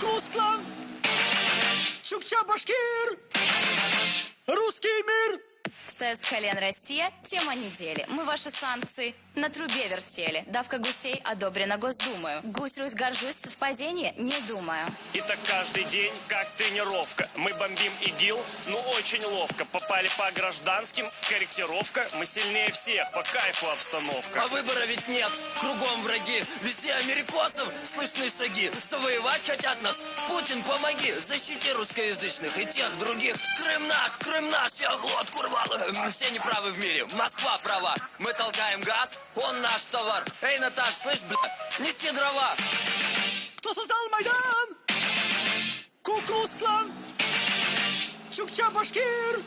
Куклусклан, Чукча Башкир, Русский мир. Встает с колен Россия. Тема недели. Мы ваши санкции на трубе вертели. Давка гусей одобрена Госдумою. Гусь Русь горжусь, совпадение не думаю. И так каждый день, как тренировка. Мы бомбим ИГИЛ, ну очень ловко. Попали по гражданским, корректировка. Мы сильнее всех, по кайфу обстановка. А выбора ведь нет, кругом враги Везде америкосов слышны шаги Завоевать хотят нас, Путин помоги Защити русскоязычных и тех других Крым наш, Крым наш, я глотку рвал Мы Все неправы в мире, Москва права Мы толкаем газ, он наш товар. Эй, Наташ, слышь, бля, неси дрова. Кто создал Майдан? Куклусклан, Чукча Башкир,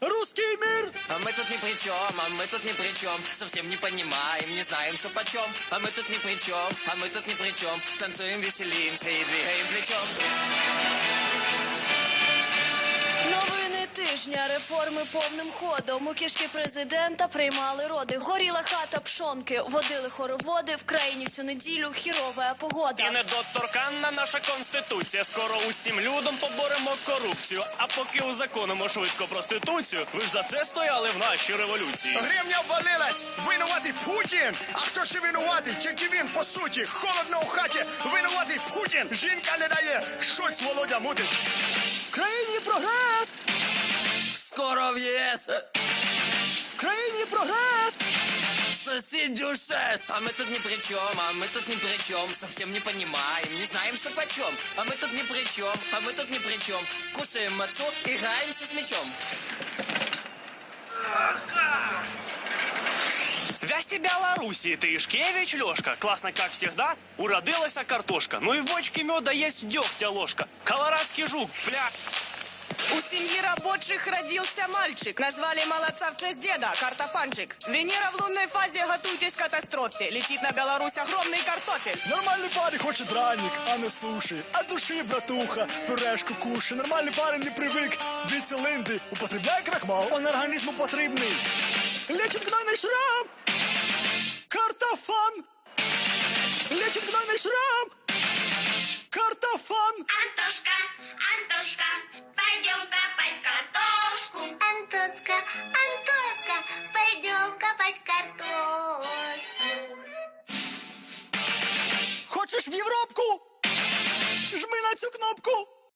Русский мир. А мы тут ни при чем, а мы тут ни при чем. Совсем не понимаем, не знаем, что почем. А мы тут ни при чем, а мы тут ни при чем. Танцуем, веселимся и двигаем плечом тижня, реформи повним ходом. У кішки президента приймали роди. Горіла хата пшонки, водили хороводи. В країні всю неділю хірова погода. І недоторканна наша конституція. Скоро усім людям поборемо корупцію. А поки узаконимо швидко проституцію, ви ж за це стояли в нашій революції. Гривня обвалилась, винуватий Путін. А хто ще винуватий? Тільки він по суті. Холодно у хаті, винуватий Путін. Жінка не дає, щось Володя мутить. В країні прогрес, Сосед дюшес А мы тут ни при чем, а мы тут ни при чем Совсем не понимаем, не знаем, что почем А мы тут ни при чем, а мы тут ни при чем Кушаем мацу, играемся с мячом Вясти Белоруссии, ты Ишкевич, Лешка. Классно, как всегда, уродилась картошка. Ну и в бочке меда есть дегтя ложка. Колорадский жук, бля. У семьи рабочих родился мальчик. Назвали молодца в честь деда, картофанчик. Венера в лунной фазе, готуйтесь к катастрофе. Летит на Беларусь огромный картофель. Нормальний парень хоче драник, а не суші. А душі, братуха, пюрешку куши. Нормальний парень не привик до цилинди. Употребляє крахмал, он організму потрібний. Лечить гнойний шрам. хочеш в Європку? Жми на цю кнопку.